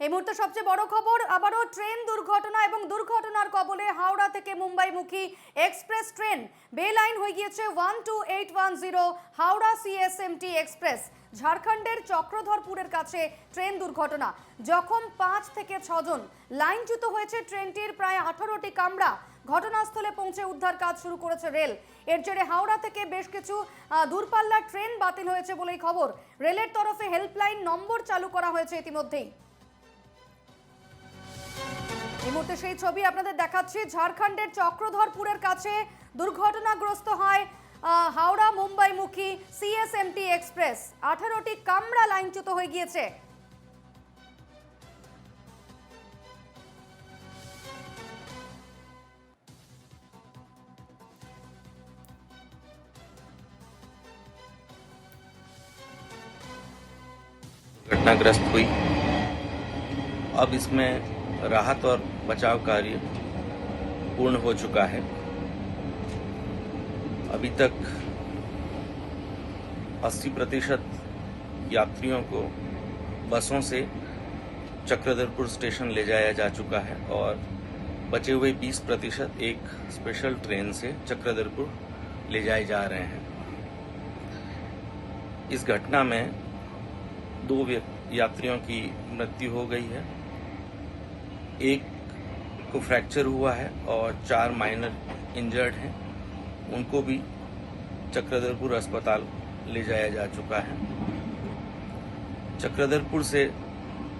এই মুহূর্তে সবচেয়ে বড় খবর, আবারও ট্রেন দুর্ঘটনা এবং দুর্ঘটনার কবলে হাওড়া থেকে মুম্বাইমুখী এক্সপ্রেস ট্রেন। বেলাইন হয়ে গিয়েছে one two eight one zero Howrah CSMT express. ঝাড়খণ্ডের চক্রধরপুরের কাছে ট্রেন দুর্ঘটনা। জখম পাঁচ থেকে ছজন। লাইনচ্যুত হয়েছে ট্রেনটির প্রায় আঠারোটি কামরা। ঘটনাস্থলে পৌঁছে উদ্ধার কাজ শুরু করেছে রেল। এর জেরে হাওড়া থেকে বেশ কিছু দূরপাল্লার ট্রেন বাতিল হয়েছে বলেই খবর। রেলের তরফে হেল্পলাইন নম্বর চালু করা হয়েছে ইতিমধ্যেই। এই মুহূর্তে সেই ছবি আপনাদের দেখাচ্ছি ঝাড়খণ্ডের চক্রধরপুরের কাছে দুর্ঘটনাগ্রস্ত হয় আহ, হাওড়া মুম্বাইমুখী সিএসএমটি এক্সপ্রেস আঠারোটি কামরা লাইনচ্যুত হয়ে গিয়েছে घटनाग्रस्त हुई अब इसमें राहत और बचाव कार्य पूर्ण हो चुका है। अभी तक 80 प्रतिशत यात्रियों को बसों से चक्रधरपुर स्टेशन ले जाया जा चुका है और बचे हुए 20 प्रतिशत एक स्पेशल ट्रेन से चक्रधरपुर ले जाए जा रहे हैं। इस घटना में दो यात्रियों की मृत्यु हो गई है। एक को फ्रैक्चर हुआ है और चार माइनर इंजर्ड हैं। उनको भी चक्रधरपुर अस्पताल ले जाया जा चुका है। चक्रधरपुर से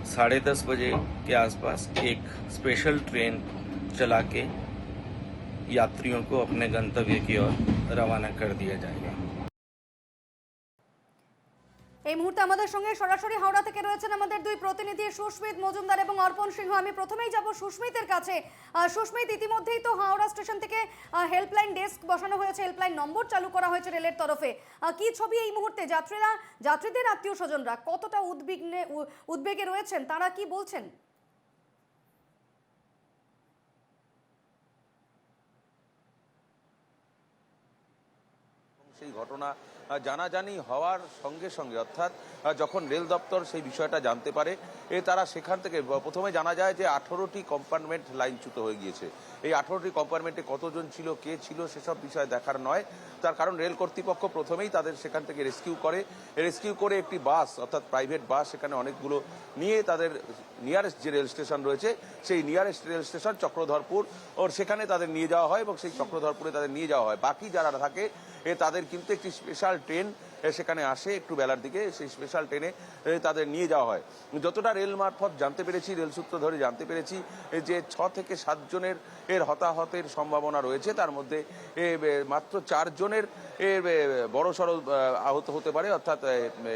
साढ़े दस बजे के आसपास एक स्पेशल ट्रेन चला के यात्रियों को अपने गंतव्य की ओर रवाना कर दिया जाएगा। এই মুহূর্তে আমাদের সঙ্গে সরাসরি হাওড়া থেকে রয়েছেন আমাদের দুই প্রতিনিধি, সুস্মিত মজুমদার এবং অর্পণ সিংহ। আমি প্রথমেই যাব সুস্মিতের কাছে। সুস্মিত, ইতিমধ্যেই তো হাওড়া স্টেশন থেকে হেল্পলাইন ডেস্ক বসানো হয়েছে হেল্পলাইন নম্বর চালু করা হয়েছে রেলের তরফে। কি ছবি এই মুহূর্তে? যাত্রীরা, যাত্রীদের আত্মীয় স্বজনরা কতটা উদ্বিগ্নে উদ্বেগে রয়েছেন? তারা কি বলছেন? সেই ঘটনা জানাজানি হওয়ার সঙ্গে সঙ্গে, অর্থাৎ যখন রেল দপ্তর সেই বিষয়টা জানতে পারে, এ তারা সেখান থেকে প্রথমে জানা যায় যে আঠারোটি কম্পার্টমেন্ট লাইনচ্যুত হয়ে গিয়েছে। এই আঠারোটি কম্পার্টমেন্টে কতজন ছিল, কে ছিল, সেসব বিষয় দেখার নয়। তার কারণ রেল কর্তৃপক্ষ প্রথমেই তাদের সেখান থেকে রেস্কিউ করে। রেস্কিউ করে একটি বাস, অর্থাৎ প্রাইভেট বাস, সেখানে অনেকগুলো নিয়ে তাদের নিয়ারেস্ট যে রেল স্টেশন রয়েছে, সেই নিয়ারেস্ট রেল স্টেশন চক্রধরপুর, ওর সেখানে তাদের নিয়ে যাওয়া হয় এবং সেই চক্রধরপুরে তাদের নিয়ে যাওয়া হয়। বাকি যারা থাকে তাদের কিন্তু একটি স্পেশাল ট্রেন সেখানে আসে, একটু বেলার দিকে, সেই স্পেশাল ট্রেনে তাদের নিয়ে যাওয়া হয়। যতটা রেল মারফত জানতে পেরেছি, রেল সূত্র ধরে জানতে পেরেছি যে ছ থেকে সাতজনের এর হতাহতের সম্ভাবনা রয়েছে, তার মধ্যে মাত্র চারজনের বড় সড় আহত হতে পারে, অর্থাৎ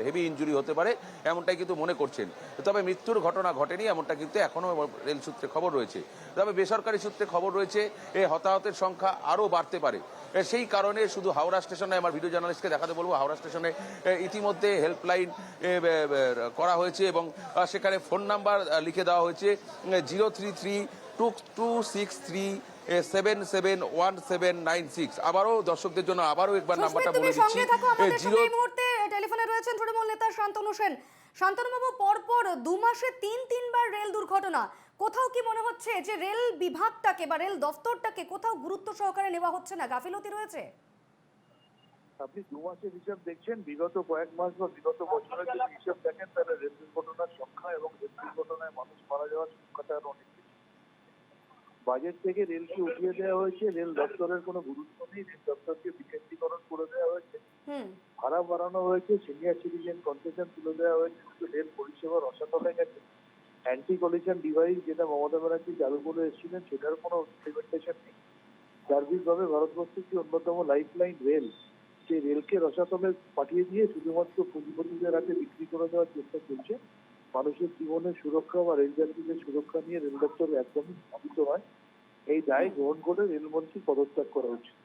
হেভি ইঞ্জুরি হতে পারে, এমনটাই কিন্তু মনে করছেন। তবে মৃত্যুর ঘটনা ঘটেনি, এমনটা কিন্তু এখনও রেল সূত্রে খবর রয়েছে। তবে বেসরকারি সূত্রে খবর রয়েছে, এ হতাহতের সংখ্যা আরও বাড়তে পারে। সেই কারণে শুধু হাওড়া স্টেশনে আমার ভিডিও জার্নালিস্টকে দেখাতে বলব হাওড়া স্টেশনে ইতিমধ্যে হেল্পলাইন করা হয়েছে এবং সেখানে ফোন নাম্বার লিখে দেওয়া হয়েছে zero three three two two six three seven seven one seven nine six আবারও দর্শকদের জন্য আবারও একবার নাম্বারটা বলে দিচ্ছি। জিরো মুহূর্তে টেলিফোনে রয়েছেন তৃণমূল নেতা শান্তনু সেন। শান্তনু বাবু পরপর দু মাসে তিন তিনবার রেল দুর্ঘটনা। কোথাও কি মনে হচ্ছে যে রেল বিভাগটাকে বা রেল দফতরটাকে কোথাও গুরুত্ব সহকারে নেওয়া হচ্ছে না? গাফিলতি রয়েছে? আপনি দু মাসের হিসাব দেখছেন বিগত কয়েক মাস বা বিগত বছরের যদি হিসাব দেখেন তাহলে রেল দুর্ঘটনার সংখ্যা এবং রেল দুর্ঘটনায় মানুষ মারা যাওয়ার সংখ্যাটা আরও অনেক বেশি। বাজেট থেকে রেলকে উঠিয়ে দেওয়া হয়েছে রেল দপ্তরের কোনো গুরুত্ব নেই রেল দপ্তরকে বিকেন্দ্রীকরণ করে দেওয়া হয়েছে। ভাড়া বাড়ানো হয়েছে সিনিয়র সিটিজেন কনসেশন তুলে দেওয়া হয়েছে কিন্তু রেল পরিষেবার পরিষেবা হয়ে গেছে। অ্যান্টি কলিশন ডিভাইস যেটা মমতা ব্যানার্জি চালু করে এসেছিলেন, সেটার কোনো ইমপ্লিমেন্টেশন নেই। সার্বিকভাবে ভারতবর্ষের যে অন্যতম লাইফ লাইন রেল সেই রেলকে রসাতলে পাঠিয়ে দিয়ে শুধুমাত্র পুঁজিপতিদের হাতে বিক্রি করে দেওয়ার চেষ্টা চলছে, মানুষের জীবনের সুরক্ষা বা রেল যাত্রীদের সুরক্ষা নিয়ে রেল দপ্তর একদমই স্থাপিত হয় এই দায় গ্রহণ করে রেলমন্ত্রী পদত্যাগ করা উচিত।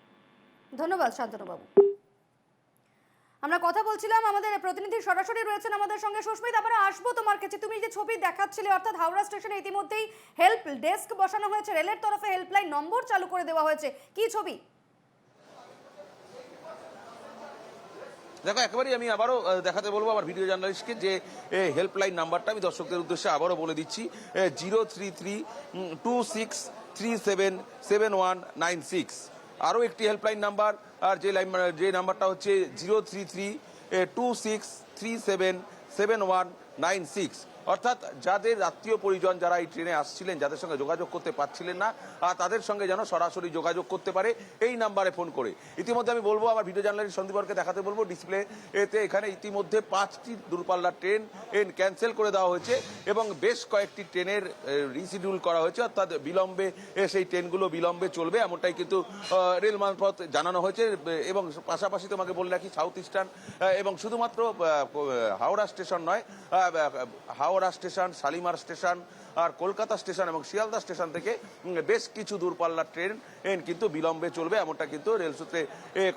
ধন্যবাদ শান্তনু বাবু আমরা কথা বলছিলাম, আমাদের প্রতিনিধি সরাসরি রয়েছেন আমাদের সঙ্গে। সুস্মিত আবার আসব তোমার কাছে। তুমি যে ছবি দেখাচ্ছিলে, অর্থাৎ হাওড়া স্টেশনে ইতিমধ্যেই হেল্প ডেস্ক বসানো হয়েছে। রেলের তরফে হেল্পলাইন নম্বর চালু করে দেওয়া হয়েছে। কি ছবি? দেখো, একেবারেই আমি আবারও দেখাতে বলব আমার ভিডিও জার্নালিস্টকে যে হেল্পলাইন নাম্বারটা আমি দর্শকদের উদ্দেশ্যে আবারও বলে দিচ্ছি। Zero three three two six three seven seven one nine six আরও একটি হেল্পলাইন নাম্বার আর যে লাইন যে নাম্বারটা হচ্ছে zero three three two six three seven seven one nine six অর্থাৎ যাদের আত্মীয় পরিজন যারা এই ট্রেনে আসছিলেন যাদের সঙ্গে যোগাযোগ করতে পারছিলেন না আর তাদের সঙ্গে যেন সরাসরি যোগাযোগ করতে পারে এই নাম্বারে ফোন করে। ইতিমধ্যে আমি বলব আমার ভিডিও জার্নালিস্ট সন্দীপরকে দেখাতে বলব ডিসপ্লে এতে এখানে ইতিমধ্যে পাঁচটি দূরপাল্লার ট্রেন ক্যান্সেল করে দেওয়া হয়েছে এবং বেশ কয়েকটি ট্রেনের রিশিডিউল করা হয়েছে অর্থাৎ বিলম্বে সেই ট্রেনগুলো বিলম্বে চলবে এমনটাই কিন্তু রেল মারফত জানানো হয়েছে এবং পাশাপাশি তোমাকে বলে রাখি সাউথ ইস্টার্ন এবং শুধুমাত্র হাওড়া স্টেশন নয় আহ, হাওড়া স্টেশন শালিমার স্টেশন আর কলকাতা স্টেশন এবং শিয়ালদা স্টেশন থেকে বেশ কিছু দূরপাল্লার ট্রেন কিন্তু বিলম্বে চলবে এমনটা কিন্তু রেল সূত্রে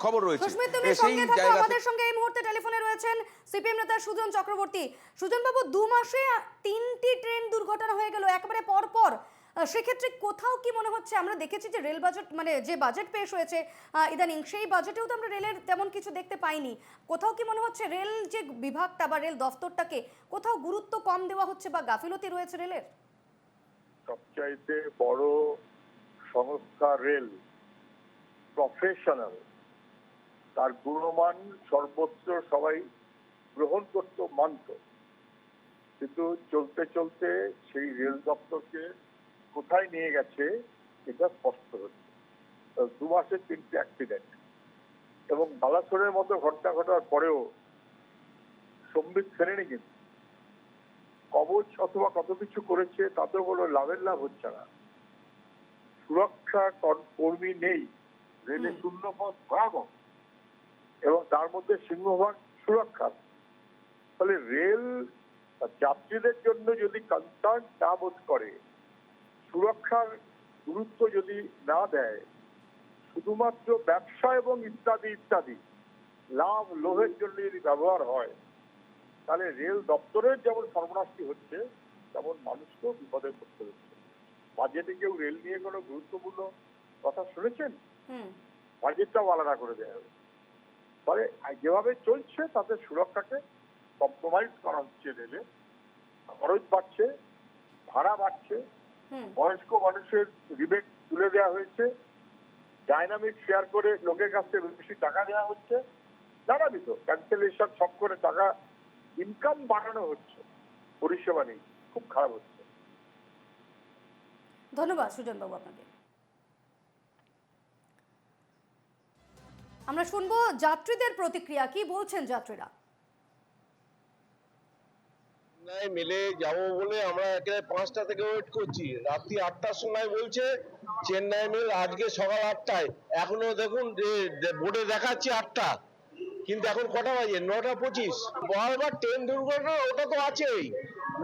খবর রয়েছে। সেই সঙ্গে জায়গা আমাদের সঙ্গে এই মুহূর্তে টেলিফোনে রয়েছেন সিপিএম নেতা সুজন চক্রবর্তী। সুজন বাবু দু মাসে তিনটি ট্রেন দুর্ঘটনা হয়ে গেল একবারে পর পর সেক্ষেত্রে কোথাও কি মনে হচ্ছে? আমরা দেখেছি যে রেল বাজেট মানে যে বাজেট পেশ হয়েছে ইদানিং সেই বাজেটেও তো আমরা রেলের তেমন কিছু দেখতে পাইনি। কোথাও কি মনে হচ্ছে রেল যে বিভাগটা বা রেল দফতরটাকে কোথাও গুরুত্ব কম দেওয়া হচ্ছে বা গাফিলতি রয়েছে রেলের? সবচাইতে বড় সংস্থা রেল প্রফেশনাল তার গুণমান সর্বত্র সবাই গ্রহণ করত, মানত। কিন্তু চলতে চলতে সেই রেল দপ্তরকে কোথায় নিয়ে গেছে এটা স্পষ্ট হচ্ছে। দু মাসের তিনটে অ্যাক্সিডেন্ট এবং বালাসোরের মতো ঘটনা ঘটার পরেও সম্বিত ফেরেনি কিন্তু। কবচ অথবা কত কিছু করেছে তাতেও কোনো লাভের লাভ হচ্ছে না। সুরক্ষা কর্মী নেই। রেলে শূন্য পথ ভয়াবহ। এবং তার মধ্যে সিংহভাগ সুরক্ষা। ফলে রেল যাত্রীদের জন্য যদি কনসার্ন না বোধ করে সুরক্ষার গুরুত্ব যদি না দেয় শুধুমাত্র ব্যবসা এবং ইত্যাদি ইত্যাদি লাভ লোভের জন্য যদি ব্যবহার হয় তাহলে রেল দপ্তরের যেমন সর্বনাশটি হচ্ছে তেমন মানুষকেও বিপদে পড়তে হচ্ছে। বাজেটে কেউ রেল নিয়ে কোনো গুরুত্বপূর্ণ কথা শুনেছেন? বাজেটটাও আলাদা করে দেওয়া হবে। ফলে যেভাবে চলছে তাতে সুরক্ষাকে কম্প্রোমাইজ করা হচ্ছে রেলে। খরচ বাড়ছে ভাড়া বাড়ছে বয়স্ক মানুষের রিবেট তুলে দেওয়া হয়েছে। ডাইনামিক শেয়ার করে লোকের কাছ থেকে বেশি টাকা দেওয়া হচ্ছে। জানাবি তো ক্যান্সেলেশন সব করে টাকা ইনকাম বাড়ানো হচ্ছে। পরিষেবা নেই খুব খারাপ হচ্ছে। ধন্যবাদ সুজন বাবু আপনাকে। আমরা শুনব যাত্রীদের প্রতিক্রিয়া। কি বলছেন যাত্রীরা? চেন্নাই মেলে যাব বলে আমরা একেবারে পাঁচটা থেকে ওয়েট করছি। রাত্রি আটটার সময় বলছে, চেন্নাই মেল আজকে সকাল আটটায়। এখনও দেখুন বোর্ডে দেখাচ্ছে আটটা। কিন্তু এখন কটা বাজে? নটা পঁচিশ। বারবার ট্রেন দুর্ঘটনা, ওটা তো আছেই।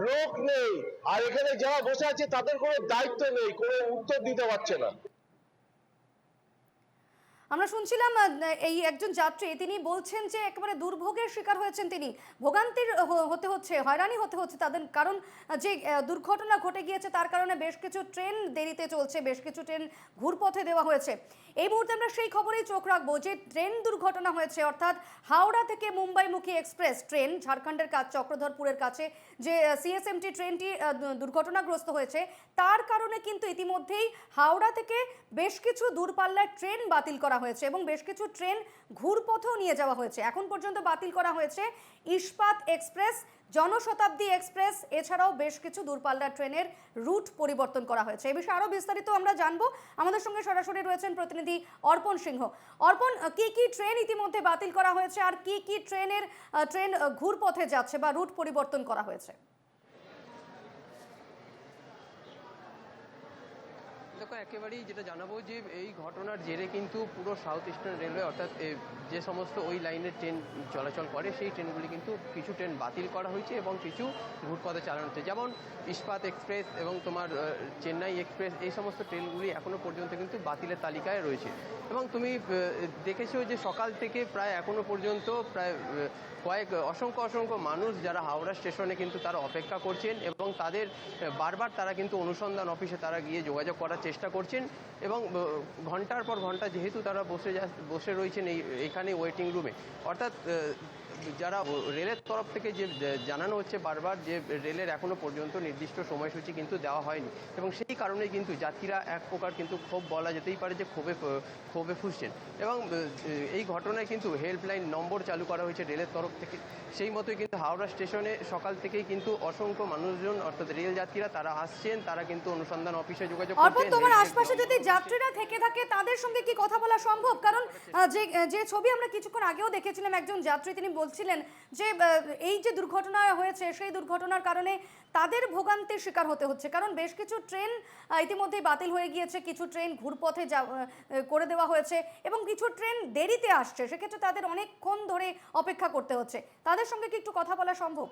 লোক নেই। আর এখানে যারা বসে আছে, তাদের কোনো দায়িত্ব নেই, কোনো উত্তর দিতে পারছে না। আমরা শুনছিলাম এই একজন যাত্রী, তিনি বলছেন যে একেবারে দুর্ভোগের শিকার হয়েছেন তিনি। ভোগান্তির হতে হচ্ছে, হয়রানি হতে হচ্ছে তাদের কারণ যে দুর্ঘটনা ঘটে গিয়েছে তার কারণে বেশ কিছু ট্রেন দেরিতে চলছে, বেশ কিছু ট্রেন ঘুরপথে দেওয়া হয়েছে। এই মুহূর্তে আমরা সেই খবরেই চোখ রাখব যে ট্রেন দুর্ঘটনা হয়েছে, অর্থাৎ হাওড়া থেকে মুম্বাইমুখী এক্সপ্রেস ট্রেন, ঝাড়খণ্ডের কাজ, চক্রধরপুরের কাছে যে সিএসএমটি ট্রেনটি দুর্ঘটনাগ্রস্ত হয়েছে, তার কারণে কিন্তু ইতিমধ্যেই হাওড়া থেকে বেশ কিছু দূরপাল্লার ট্রেন বাতিল করা হয়েছে এবং বেশ কিছু ট্রেন ঘুরপথেও নিয়ে যাওয়া হয়েছে। এখন পর্যন্ত বাতিল করা হয়েছে ইস্পাত এক্সপ্রেস জনশতাব্দী এক্সপ্রেস, এছাড়াও বেশ কিছু দূরপাল্লার ট্রেনের রুট পরিবর্তন করা হয়েছে। এ বিষয়ে আরও বিস্তারিত আমরা জানব। আমাদের সঙ্গে সরাসরি রয়েছেন প্রতিনিধি অর্পণ সিংহ। অর্পণ কি কি ট্রেন ইতিমধ্যে বাতিল করা হয়েছে? আর কি কি ট্রেনের ট্রেন ঘুরপথে যাচ্ছে বা রুট পরিবর্তন করা হয়েছে? দেখো, একেবারেই যেটা জানাব যে এই ঘটনার জেরে কিন্তু পুরো সাউথ ইস্টার্ন রেলওয়ে অর্থাৎ যে সমস্ত ওই লাইনের ট্রেন চলাচল করে, সেই ট্রেনগুলি কিন্তু কিছু ট্রেন বাতিল করা হয়েছে এবং কিছু ঘুরপথে চালানো হচ্ছে। যেমন ইস্পাত এক্সপ্রেস এবং তোমার চেন্নাই এক্সপ্রেস এই সমস্ত ট্রেনগুলি এখনও পর্যন্ত কিন্তু বাতিলের তালিকায় রয়েছে। এবং তুমি দেখেছ যে সকাল থেকে প্রায় এখনও পর্যন্ত প্রায় কয়েক, অসংখ্য অসংখ্য মানুষ যারা হাওড়া স্টেশনে কিন্তু তারা অপেক্ষা করছেন এবং তাদের বারবার তারা কিন্তু অনুসন্ধান অফিসে তারা গিয়ে যোগাযোগ করার চেষ্টা চেষ্টা করছেন এবং ঘণ্টার পর ঘণ্টা যেহেতু তারা বসে যা, বসে রয়েছেন এই, এখানে ওয়েটিং রুমে অর্থাৎ যারা রেলের তরফ থেকে যে জানানো হচ্ছে বারবার যে রেলের এখনও পর্যন্ত নির্দিষ্ট সময়সূচি কিন্তু দেওয়া হয়নি এবং সেই কারণেই কিন্তু যাত্রীরা এক প্রকার কিন্তু ক্ষোভ বলা যেতেই পারে যে ক্ষোভে ক্ষোভে ফুসছেন এবং এই ঘটনায় কিন্তু হেল্পলাইন নম্বর চালু করা হয়েছে রেলের তরফ থেকে। সেই মতোই কিন্তু হাওড়া স্টেশনে সকাল থেকেই কিন্তু অসংখ্য মানুষজন অর্থাৎ রেল যাত্রীরা তারা আসছেন তারা কিন্তু অনুসন্ধান অফিসে যোগাযোগ করছেন। তোমার আশপাশে যদি যাত্রীরা থেকে থাকে তাদের সঙ্গে কি কথা বলা সম্ভব? কারণ যে যে ছবি আমরা কিছুক্ষণ আগেও দেখেছিলাম একজন যাত্রী তিনি বলছিলেন যে এই যে দুর্ঘটনা হয়েছে, সেই দুর্ঘটনার কারণে তাদের ভোগান্তির শিকার হতে হচ্ছে। কারণ বেশ কিছু ট্রেন ইতিমধ্যেই বাতিল হয়ে গিয়েছে। কিছু ট্রেন ঘুরপথে যা করে দেওয়া হয়েছে এবং কিছু ট্রেন দেরিতে আসছে। সেক্ষেত্রে তাদের অনেকক্ষণ ধরে অপেক্ষা করতে হচ্ছে। তাদের সঙ্গে কি একটু কথা বলা সম্ভব?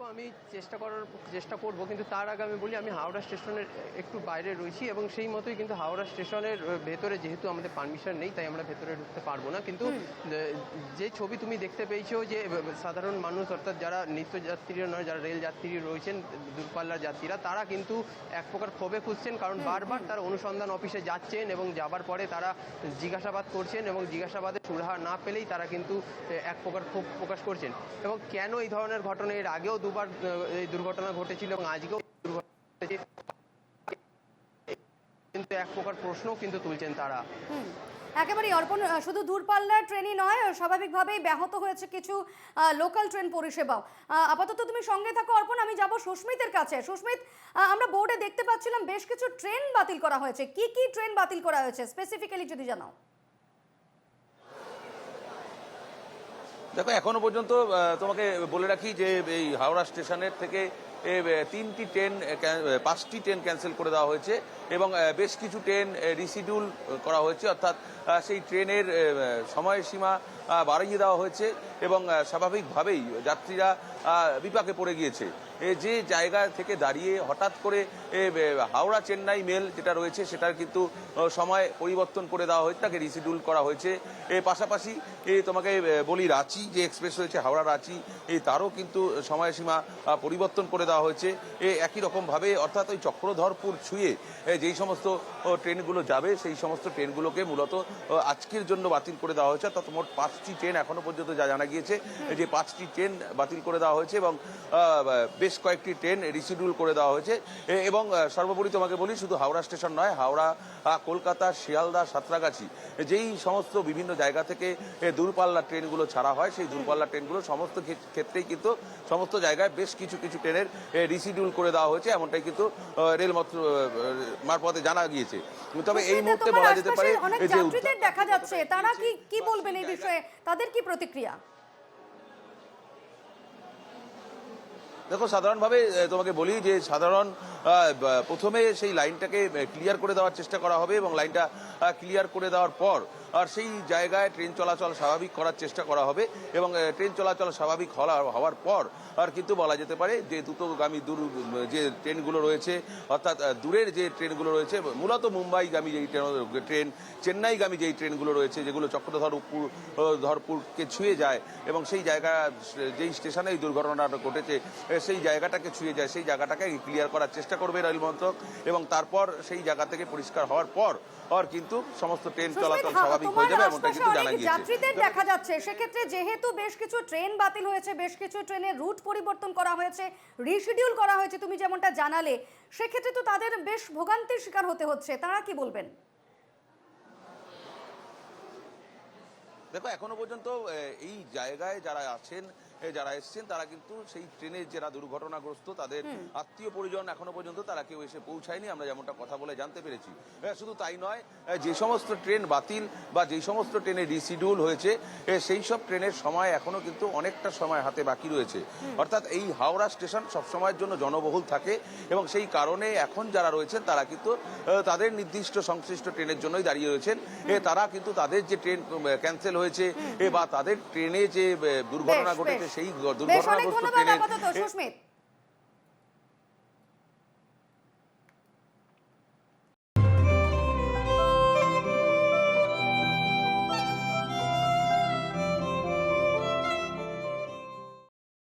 দেখো আমি চেষ্টা করার চেষ্টা করব কিন্তু তার আগে আমি বলি আমি হাওড়া স্টেশনের একটু বাইরে রয়েছি এবং সেই মতোই কিন্তু হাওড়া স্টেশনের ভেতরে যেহেতু আমাদের পারমিশন নেই তাই আমরা ভেতরে ঢুকতে পারব না। কিন্তু যে ছবি তুমি দেখতে পেয়েছ যে সাধারণ মানুষ অর্থাৎ যারা নিত্যযাত্রীরা নয় যারা রেল যাত্রী রয়েছেন দূরপাল্লার যাত্রীরা তারা কিন্তু এক প্রকার ক্ষোভে খুঁজছেন কারণ বারবার তারা অনুসন্ধান অফিসে যাচ্ছেন এবং যাবার পরে তারা জিজ্ঞাসাবাদ করছেন এবং জিজ্ঞাসাবাদে সুরাহা না পেলেই তারা কিন্তু এক প্রকার ক্ষোভ প্রকাশ করছেন। এবং কেন এই ধরনের ঘটনা এর আগেও দুবার এই দুর্ঘটনা ঘটেছিল এবং আজকেও কিন্তু এক প্রকার প্রশ্নও কিন্তু তুলছেন তারা। একেবারেই অর্পণ শুধু দূরপাল্লার ট্রেনই নয়, স্বাভাবিকভাবেই ব্যাহত হয়েছে কিছু লোকাল ট্রেন পরিষেবাও। আপাতত তুমি সঙ্গে থাকো অর্পণ, আমি যাব সুস্মিতের কাছে। সুস্মিত আমরা বোর্ডে দেখতে পাচ্ছিলাম বেশ কিছু ট্রেন বাতিল করা হয়েছে। কি কি ট্রেন বাতিল করা হয়েছে? স্পেসিফিক্যালি যদি জানাও। দেখো, এখনও পর্যন্ত তোমাকে বলে রাখি যে এই হাওড়া স্টেশনের থেকে তিনটি ট্রেন পাঁচটি ট্রেন ক্যান্সেল করে দেওয়া হয়েছে। এবং বেশ কিছু ট্রেন রিসিডিউল করা হয়েছে। অর্থাৎ সেই ট্রেনের সময়সীমা বাড়িয়ে দেওয়া হয়েছে এবং স্বাভাবিকভাবেই যাত্রীরা বিপাকে পড়ে গিয়েছে। যে জায়গা থেকে দাঁড়িয়ে হঠাৎ করে হাওড়া চেন্নাই মেল যেটা রয়েছে, সেটার কিন্তু সময় পরিবর্তন করে দেওয়া হয়েছে, তাকে রিসিডিউল করা হয়েছে। পাশাপাশি তোমাকে বলি রাঁচি যে এক্সপ্রেস রয়েছে, হাওড়া রাঁচি তারও কিন্তু সময়সীমা পরিবর্তন করে দেওয়া হয়েছে। একই রকমভাবে, অর্থাৎ ওই চক্রধরপুর ছুঁয়ে যেই সমস্ত ট্রেনগুলো যাবে সেই সমস্ত ট্রেনগুলোকে মূলত আজকের জন্য বাতিল করে দেওয়া হয়েছে। অর্থাৎ মোট পাঁচটি ট্রেন এখনও পর্যন্ত যা জানা গিয়েছে যে পাঁচটি ট্রেন বাতিল করে দেওয়া হয়েছে এবং বেশ কয়েকটি ট্রেন রিসিডিউল করে দেওয়া হয়েছে। এবং সর্বোপরি তোমাকে বলি শুধু হাওড়া স্টেশন নয় হাওড়া কলকাতা শিয়ালদা সাঁতরাগাছি যেই সমস্ত বিভিন্ন জায়গা থেকে দূরপাল্লার ট্রেনগুলো ছাড়া হয় সেই দূরপাল্লার ট্রেনগুলো সমস্ত ক্ষে- ক্ষেত্রেই কিন্তু সমস্ত জায়গায় বেশ কিছু কিছু ট্রেনের রিসিডিউল করে দেওয়া হয়েছে। এমনটাই কিন্তু রেল মারফতে জানা গিয়েছে। তবে এই মুহূর্তে বলা যেতে পারে অনেক যাত্রীদের দেখা যাচ্ছে। তারা কি কি বলবেন এই বিষয়ে? তাদের কি প্রতিক্রিয়া? দেখো সাধারণভাবে তোমাকে বলি যে সাধারণ আহ, প্রথমে সেই লাইনটাকে ক্লিয়ার করে দেওয়ার চেষ্টা করা হবে এবং লাইনটা ক্লিয়ার করে দেওয়ার পর আর সেই জায়গায় ট্রেন চলাচল স্বাভাবিক করার চেষ্টা করা হবে এবং ট্রেন চলাচল স্বাভাবিক হওয়া- হওয়ার পর আর কিন্তু বলা যেতে পারে যে দ্রুতগামী দূর যে ট্রেনগুলো রয়েছে অর্থাৎ দূরের যে ট্রেনগুলো রয়েছে মূলত মুম্বাইগামী যেই ট্রেন- ট্রেন চেন্নাইগামী যেই ট্রেনগুলো রয়েছে যেগুলো চক্রধরপুর আহ, ধরপুরকে ছুঁয়ে যায় এবং সেই জায়গা যেই স্টেশনে এই দুর্ঘটনাটা ঘটেছে সেই জায়গাটাকে ছুঁয়ে যায় সেই জায়গাটাকে ক্লিয়ার করার চেষ্টা করবে রেল মন্ত্রক এবং তারপর সেই জায়গা থেকে পরিষ্কার হওয়ার পর আর কিন্তু সমস্ত ট্রেন চলাচল হা- স্বাভাবিক হয়ে যাবে এমনটা কিন্তু জানা গিয়েছে। যাত্রীদের দেখা যাচ্ছে। সেক্ষেত্রে যেহেতু বেশ কিছু ট্রেন বাতিল হয়েছে বেশ কিছু ট্রেনের রুট পরিবর্তন করা হয়েছে রিশিডিউল করা হয়েছে তুমি যেমনটা জানালে সেক্ষেত্রে তো তাদের বেশ ভোগান্তির শিকার হতে হচ্ছে। তারা কি বলবেন? দেখো এখনও পর্যন্ত এই জায়গায় যারা আছেন যারা এসছেন তারা কিন্তু সেই ট্রেনের যারা দুর্ঘটনাগ্রস্ত তাদের আত্মীয় পরিজন এখনও পর্যন্ত তারা কেউ এসে পৌঁছায়নি আমরা যেমনটা কথা বলে জানতে পেরেছি। শুধু তাই নয় যে সমস্ত ট্রেন বাতিল বা যে সমস্ত ট্রেনে রিসিডিউল হয়েছে সেই সব ট্রেনের সময় এখনও কিন্তু অনেকটা সময় হাতে বাকি রয়েছে। অর্থাৎ এই হাওড়া স্টেশন সবসময়ের জন্য জনবহুল থাকে এবং সেই কারণে এখন যারা রয়েছেন তারা কিন্তু তাদের নির্দিষ্ট সংশ্লিষ্ট ট্রেনের জন্যই দাঁড়িয়ে রয়েছেন। তারা কিন্তু তাদের যে ট্রেন ক্যান্সেল হয়েছে বা তাদের ট্রেনে যে দুর্ঘটনা ঘটেছে। সেই দুর্ঘটনাগ্রস্ত ট্রেনের